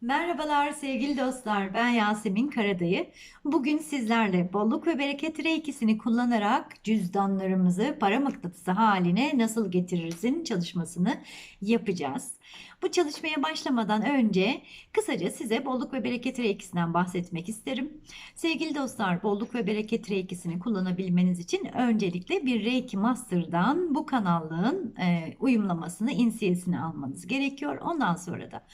Merhabalar sevgili dostlar. Ben Yasemin Karadayı. Bugün sizlerle bolluk ve bereket reikisini kullanarak cüzdanlarımızı para mıknatısı haline nasıl getiririzin çalışmasını yapacağız. Bu çalışmaya başlamadan önce kısaca size bolluk ve bereket reikisinden bahsetmek isterim. Sevgili dostlar, bolluk ve bereket reikisini kullanabilmeniz için öncelikle bir Reiki Master'dan bu kanallığın e, uyumlamasını, insiyesini almanız gerekiyor. Ondan sonra da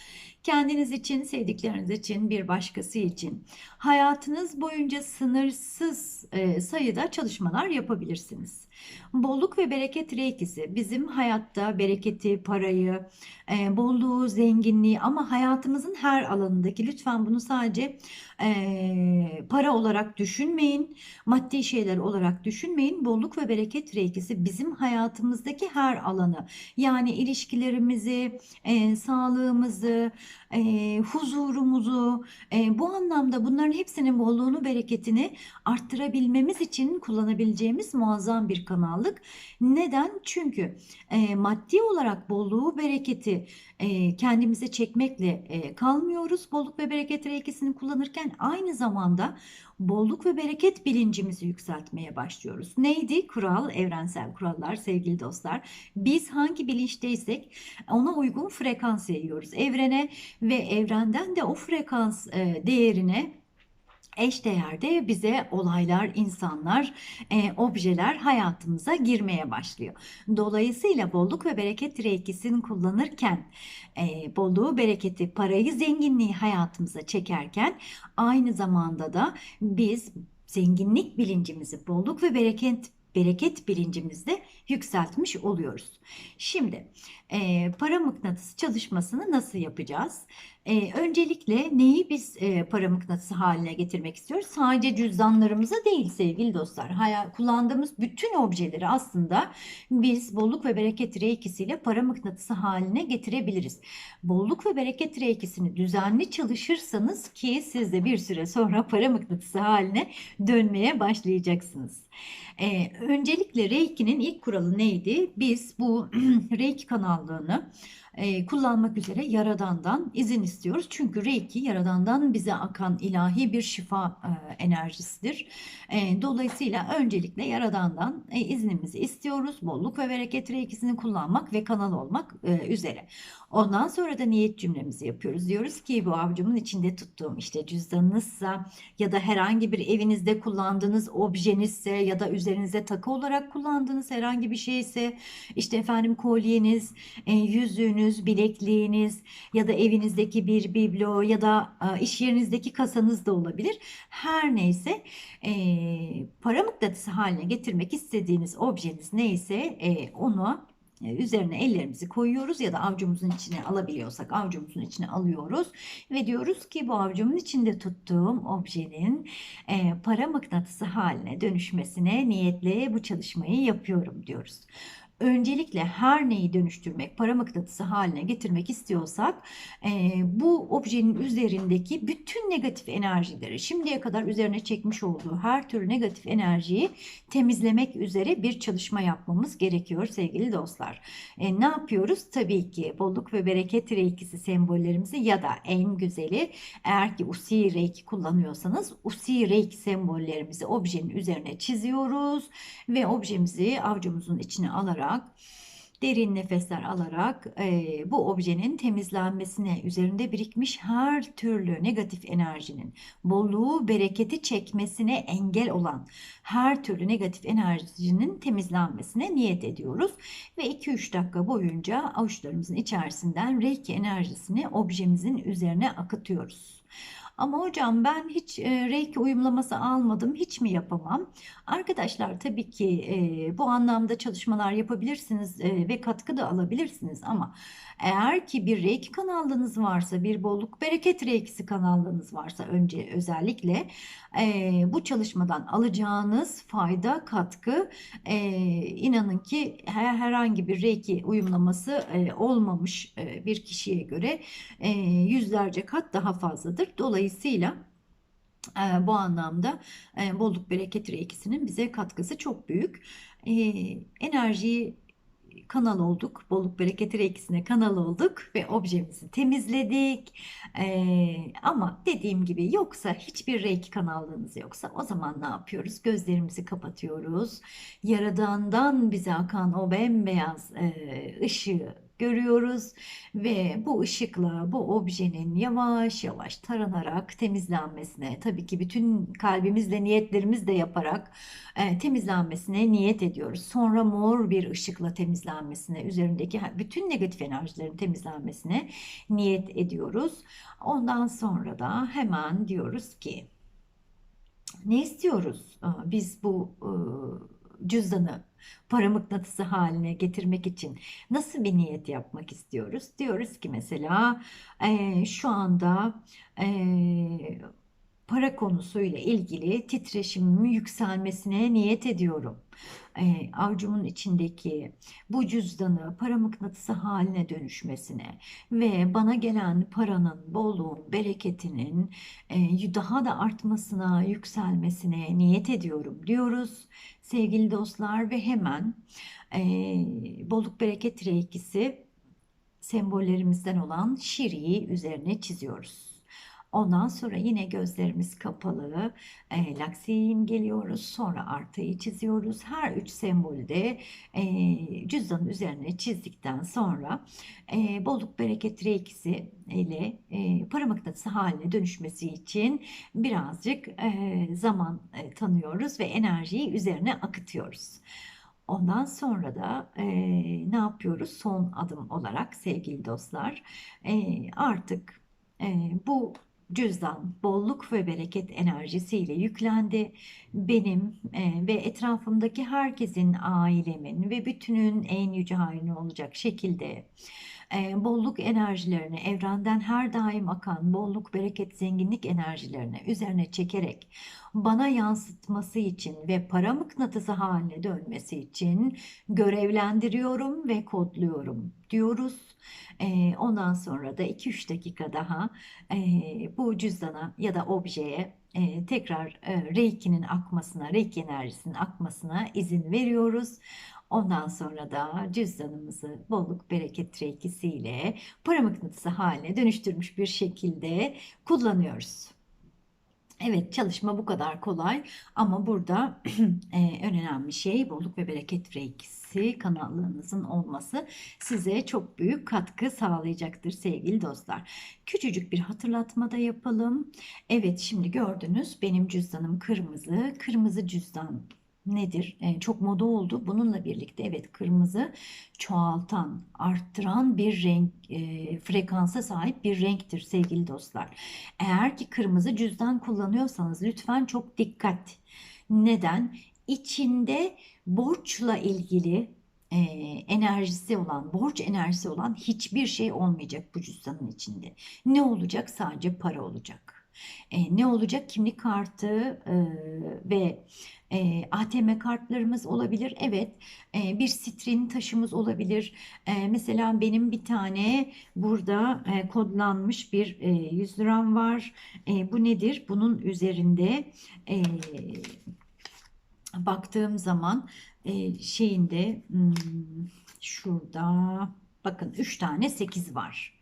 kendiniz için, sevdikleriniz için, bir başkası için hayatınız boyunca sınırsız e, sayıda çalışmalar yapabilirsiniz. Bolluk ve bereket reikisi. Bizim hayatta bereketi, parayı, e, bolluğu, zenginliği ama hayatımızın her alanındaki lütfen bunu sadece para olarak düşünmeyin, maddi şeyler olarak düşünmeyin. Bolluk ve bereket reikisi bizim hayatımızdaki her alanı yani ilişkilerimizi, e, sağlığımızı, e, huzurumuzu e, bu anlamda bunların hepsinin bolluğunu, bereketini arttırabilmemiz için kullanabileceğimiz muazzam bir kanallık. Neden? Çünkü e, maddi olarak bolluğu, bereketi e, kendimize çekmekle e, kalmıyoruz. Bolluk ve bereket reikisini kullanırken aynı zamanda bolluk ve bereket bilincimizi yükseltmeye başlıyoruz. Neydi? Kural, evrensel kurallar sevgili dostlar. Biz hangi bilinçteysek ona uygun frekans yayıyoruz evrene ve evrenden de o frekans e, değerine eş değerde bize olaylar, insanlar, e, objeler hayatımıza girmeye başlıyor. Dolayısıyla bolluk ve bereket reikisini kullanırken e, bolluğu, bereketi, parayı, zenginliği hayatımıza çekerken aynı zamanda da biz zenginlik bilincimizi, bolluk ve bereket bereket bilincimizde yükseltmiş oluyoruz. Şimdi e, para mıknatısı çalışmasını nasıl yapacağız? E, öncelikle neyi biz e, para mıknatısı haline getirmek istiyoruz? Sadece cüzdanlarımıza değil sevgili dostlar. Hayal, kullandığımız bütün objeleri aslında biz bolluk ve bereket reikisiyle para mıknatısı haline getirebiliriz. Bolluk ve bereket reikisini düzenli çalışırsanız ki siz de bir süre sonra para mıknatısı haline dönmeye başlayacaksınız. Ee, öncelikle Reiki'nin ilk kuralı neydi? Biz bu Reiki kanallığını e, kullanmak üzere Yaradan'dan izin istiyoruz. Çünkü Reiki Yaradan'dan bize akan ilahi bir şifa e, enerjisidir. E, dolayısıyla öncelikle Yaradan'dan e, iznimizi istiyoruz. Bolluk ve bereket Reiki'sini kullanmak ve kanal olmak e, üzere. Ondan sonra da niyet cümlemizi yapıyoruz. Diyoruz ki bu avcumun içinde tuttuğum işte cüzdanınızsa ya da herhangi bir evinizde kullandığınız objenizse ya da üzerinize takı olarak kullandığınız herhangi bir şeyse işte efendim kolyeniz, e, yüzüğünüz, bilekliğiniz ya da evinizdeki bir biblo ya da iş yerinizdeki kasanız da olabilir. Her neyse e, para mıknatısı haline getirmek istediğiniz objeniz neyse e, onu e, üzerine ellerimizi koyuyoruz ya da avcumuzun içine alabiliyorsak avcumuzun içine alıyoruz ve diyoruz ki bu avcumun içinde tuttuğum objenin e, para mıknatısı haline dönüşmesine niyetle bu çalışmayı yapıyorum diyoruz öncelikle her neyi dönüştürmek, para mıknatısı haline getirmek istiyorsak e, bu objenin üzerindeki bütün negatif enerjileri şimdiye kadar üzerine çekmiş olduğu her türlü negatif enerjiyi temizlemek üzere bir çalışma yapmamız gerekiyor sevgili dostlar. E, ne yapıyoruz? Tabii ki bolluk ve bereket reikisi sembollerimizi ya da en güzeli eğer ki usi reiki kullanıyorsanız usi reiki sembollerimizi objenin üzerine çiziyoruz ve objemizi avcumuzun içine alarak derin nefesler alarak e, bu objenin temizlenmesine, üzerinde birikmiş her türlü negatif enerjinin bolluğu, bereketi çekmesine engel olan her türlü negatif enerjinin temizlenmesine niyet ediyoruz. Ve 2-3 dakika boyunca avuçlarımızın içerisinden reiki enerjisini objemizin üzerine akıtıyoruz. Ama hocam ben hiç e, reiki uyumlaması almadım. Hiç mi yapamam? Arkadaşlar tabii ki e, bu anlamda çalışmalar yapabilirsiniz e, ve katkı da alabilirsiniz ama eğer ki bir reiki kanallığınız varsa, bir bolluk bereket reikisi kanallığınız varsa önce özellikle e, bu çalışmadan alacağınız fayda, katkı e, inanın ki her, herhangi bir reiki uyumlaması e, olmamış e, bir kişiye göre e, yüzlerce kat daha fazladır. Dolayısıyla e, bu anlamda e, bolluk bereket reikisinin bize katkısı çok büyük. E, enerjiyi kanal olduk. Bolluk bereketi reikisine kanal olduk ve objemizi temizledik. Ee, ama dediğim gibi yoksa hiçbir reiki kanallığınız yoksa o zaman ne yapıyoruz? Gözlerimizi kapatıyoruz. Yaradandan bize akan o bembeyaz e, ışığı görüyoruz ve bu ışıkla bu objenin yavaş yavaş taranarak temizlenmesine tabii ki bütün kalbimizle niyetlerimizle yaparak e, temizlenmesine niyet ediyoruz. Sonra mor bir ışıkla temizlenmesine, üzerindeki bütün negatif enerjilerin temizlenmesine niyet ediyoruz. Ondan sonra da hemen diyoruz ki ne istiyoruz? Biz bu e, cüzdanı para mıknatısı haline getirmek için nasıl bir niyet yapmak istiyoruz? Diyoruz ki mesela e, şu anda e, para konusuyla ilgili titreşimimin yükselmesine niyet ediyorum. E, avcumun içindeki bu cüzdanı para mıknatısı haline dönüşmesine ve bana gelen paranın, bolluğun, bereketinin e, daha da artmasına, yükselmesine niyet ediyorum diyoruz sevgili dostlar ve hemen e, bolluk bereket reikisi sembollerimizden olan şiriyi üzerine çiziyoruz. Ondan sonra yine gözlerimiz kapalı, e, laksiyi imgeliyoruz. Sonra artıyı çiziyoruz. Her üç sembolü de e, cüzdanın üzerine çizdikten sonra e, bolluk bereket reikisi ile e, para mıknatısı haline dönüşmesi için birazcık e, zaman e, tanıyoruz ve enerjiyi üzerine akıtıyoruz. Ondan sonra da e, ne yapıyoruz? Son adım olarak sevgili dostlar e, artık e, bu cüzdan bolluk ve bereket enerjisiyle yüklendi. Benim e, ve etrafımdaki herkesin, ailemin ve bütünün en yüce haini olacak şekilde e, bolluk enerjilerini evrenden her daim akan bolluk, bereket, zenginlik enerjilerini üzerine çekerek bana yansıtması için ve para mıknatısı haline dönmesi için görevlendiriyorum ve kodluyorum diyoruz. E, ondan sonra da 2-3 dakika daha e, bu cüzdana ya da objeye e, tekrar e, Reiki'nin akmasına, Reiki enerjisinin akmasına izin veriyoruz. Ondan sonra da cüzdanımızı bolluk bereket reikisiyle para mıknatısı haline dönüştürmüş bir şekilde kullanıyoruz. Evet çalışma bu kadar kolay ama burada e, önemli şey bolluk ve bereket reikisi kanallığınızın olması size çok büyük katkı sağlayacaktır sevgili dostlar. Küçücük bir hatırlatma da yapalım. Evet şimdi gördünüz benim cüzdanım kırmızı. Kırmızı cüzdan nedir? E, çok moda oldu. Bununla birlikte evet kırmızı çoğaltan, arttıran bir renk e, frekansa sahip bir renktir sevgili dostlar. Eğer ki kırmızı cüzdan kullanıyorsanız lütfen çok dikkat. Neden? İçinde borçla ilgili e, enerjisi olan, borç enerjisi olan hiçbir şey olmayacak bu cüzdanın içinde. Ne olacak? Sadece para olacak. E, ne olacak? Kimlik kartı e, ve e, ATM kartlarımız olabilir. Evet, e, bir sitrin taşımız olabilir. E, mesela benim bir tane burada e, kodlanmış bir e, 100 liram var. E, bu nedir? Bunun üzerinde e, baktığım zaman e, şeyinde hmm, şurada bakın 3 tane 8 var.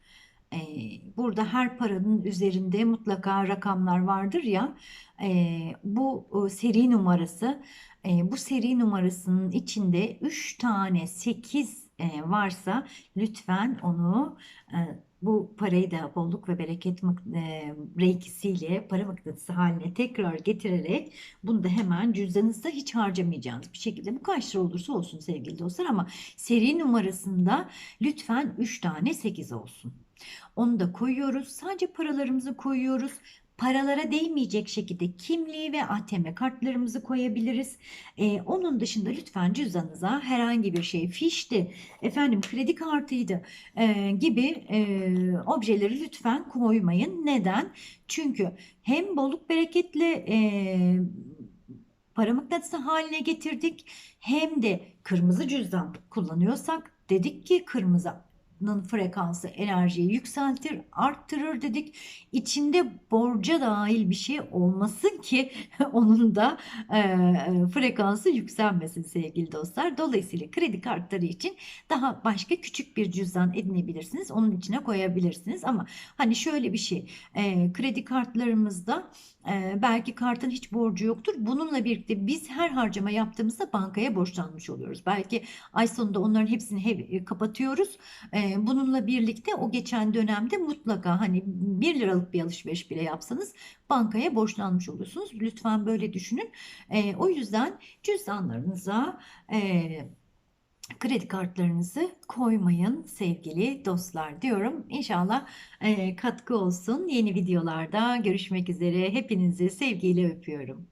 Burada her paranın üzerinde mutlaka rakamlar vardır ya. Bu seri numarası. Bu seri numarasının içinde 3 tane 8 e, varsa lütfen onu bu parayı da bolluk ve bereket e, reikisiyle para mıknatısı haline tekrar getirerek bunu da hemen cüzdanınızda hiç harcamayacağınız bir şekilde bu kaç lira olursa olsun sevgili dostlar ama seri numarasında lütfen 3 tane 8 olsun. Onu da koyuyoruz. Sadece paralarımızı koyuyoruz. Paralara değmeyecek şekilde kimliği ve ATM kartlarımızı koyabiliriz. Ee, onun dışında lütfen cüzdanınıza herhangi bir şey, fişti, efendim kredi kartıydı e, gibi e, objeleri lütfen koymayın. Neden? Çünkü hem bolluk bereketle e, para mıknatısı haline getirdik hem de kırmızı cüzdan kullanıyorsak dedik ki kırmızı frekansı enerjiyi yükseltir, arttırır dedik. İçinde borca dahil bir şey olmasın ki onun da e, e, frekansı yükselmesin sevgili dostlar. Dolayısıyla kredi kartları için daha başka küçük bir cüzdan edinebilirsiniz. Onun içine koyabilirsiniz ama hani şöyle bir şey e, kredi kartlarımızda e, belki kartın hiç borcu yoktur. Bununla birlikte biz her harcama yaptığımızda bankaya borçlanmış oluyoruz. Belki ay sonunda onların hepsini he- kapatıyoruz. E, bununla birlikte o geçen dönemde mutlaka hani 1 liralık bir alışveriş bile yapsanız bankaya borçlanmış oluyorsunuz. Lütfen böyle düşünün. E, o yüzden cüzdanlarınıza e, kredi kartlarınızı koymayın sevgili dostlar diyorum. İnşallah e, katkı olsun. Yeni videolarda görüşmek üzere. Hepinizi sevgiyle öpüyorum.